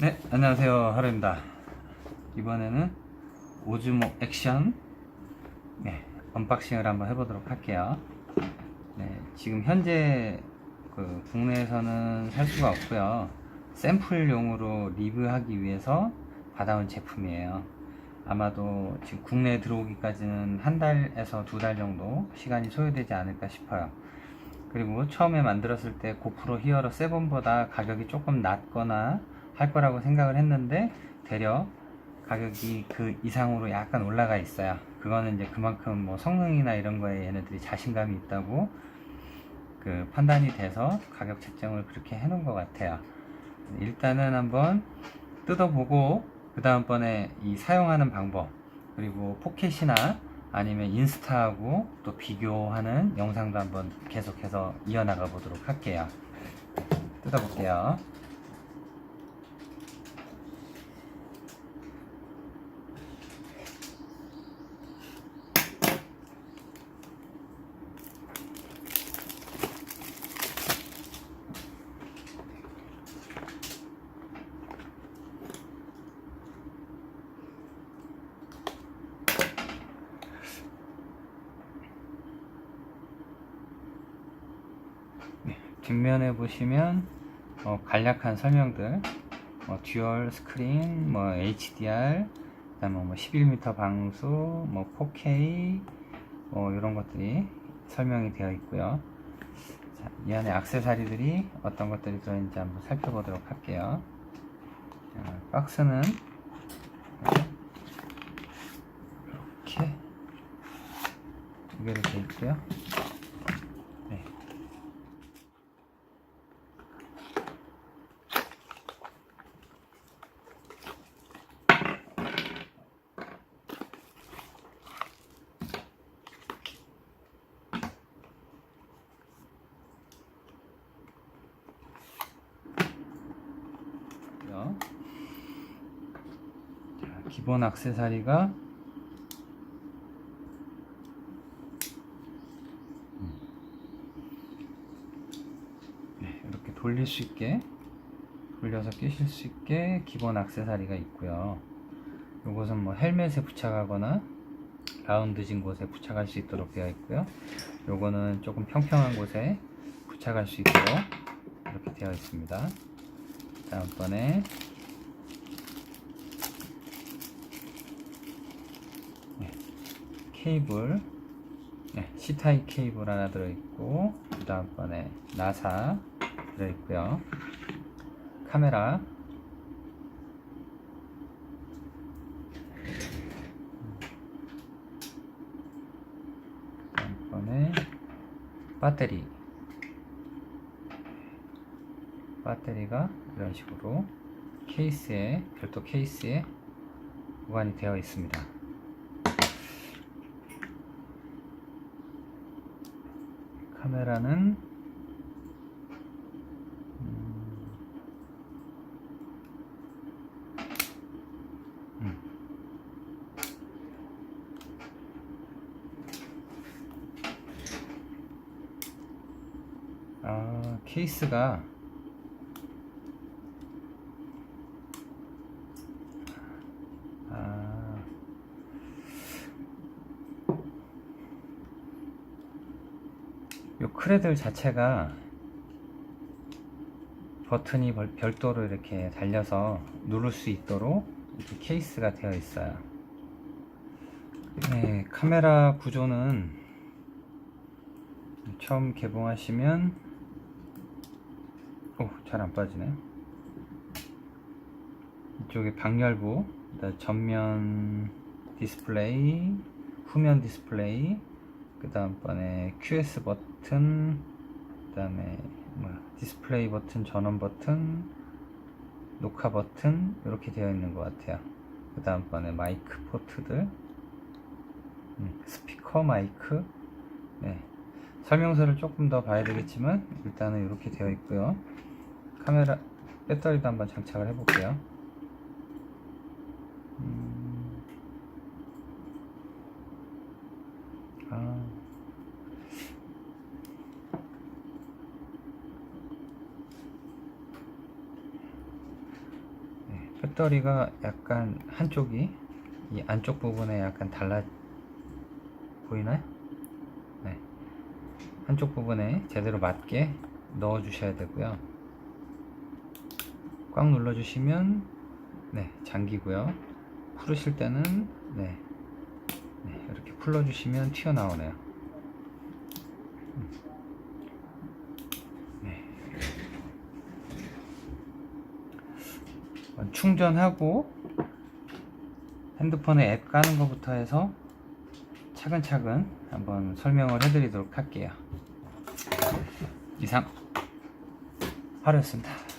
네, 안녕하세요. 하루입니다. 이번에는 오즈모 액션 네, 언박싱을 한번 해보도록 할게요. 네, 지금 현재 그 국내에서는 살 수가 없고요. 샘플용으로 리뷰하기 위해서 받아온 제품이에요. 아마도 지금 국내에 들어오기까지는 한 달에서 두 달 정도 시간이 소요되지 않을까 싶어요. 그리고 처음에 만들었을 때 고프로 히어로 7보다 가격이 조금 낮거나 할 거라고 생각을 했는데 되려 가격이 그 이상으로 약간 올라가 있어요. 그거는 이제 그만큼 뭐 성능이나 이런 거에 얘네들이 자신감이 있다고 그 판단이 돼서 가격 책정을 그렇게 해놓은 것 같아요. 일단은 한번 뜯어보고 그 다음번에 이 사용하는 방법 그리고 포켓이나 아니면 인스타하고 또 비교하는 영상도 한번 계속해서 이어나가 보도록 할게요. 뜯어볼게요. 뒷면에 보시면 어, 간략한 설명들 뭐 듀얼 스크린, 뭐 HDR, 그다음에 뭐 11m 방수, 뭐 4K 뭐 이런 것들이 설명이 되어 있고요. 자, 이 안에 액세서리들이 어떤 것들이 들어있는지 한번 살펴보도록 할게요. 자, 박스는 이렇게 두 개로 되어 있고요. 자, 기본 액세서리가 네, 이렇게 돌릴 수 있게 돌려서 끼실 수 있게 기본 액세서리가 있고요. 이것은 뭐 헬멧에 부착하거나 라운드진 곳에 부착할 수 있도록 되어 있고요. 요거는 조금 평평한 곳에 부착할 수 있도록 이렇게 되어 있습니다. 다음번에. 네, 케이블. 네, C타입 케이블 하나 들어있고 그 다음번에 나사 들어있고요. 카메라. 다음번에 배터리. 배터리가 이런 식으로 케이스에 별도 케이스에 보관이 되어 있습니다. 카메라는 음, 음. 아 케이스가 크레들 자체가 버튼이 벌- 별도로 이렇게 달려서 누를 수 있도록 이렇게 케이스가 되어 있어요. 네, 카메라 구조는 처음 개봉하시면 오, 잘안 빠지네. 이쪽에 방열부, 전면 디스플레이, 후면 디스플레이, 그 다음번에 QS 버튼, 그 다음에 뭐 디스플레이 버튼, 전원 버튼, 녹화 버튼 이렇게 되어 있는 것 같아요. 그 다음번에 마이크 포트들, 음, 스피커 마이크, 네. 설명서를 조금 더 봐야 되겠지만 일단은 이렇게 되어 있고요. 카메라 배터리도 한번 장착을 해 볼게요. 음. 아. 네. 배터리가 약간 한쪽이 이 안쪽 부분에 약간 달라 보이나요? 네. 한쪽 부분에 제대로 맞게 넣어 주셔야 되고요. 꽉 눌러 주시면 네, 잠기고요. 풀으실 때는 네. 네, 이렇게 풀어 주시면 튀어나오네요. 음. 네. 어, 충전하고 핸드폰에 앱 까는 것부터 해서 차근차근 한번 설명을 해드리도록 할게요. 이상 하루였습니다.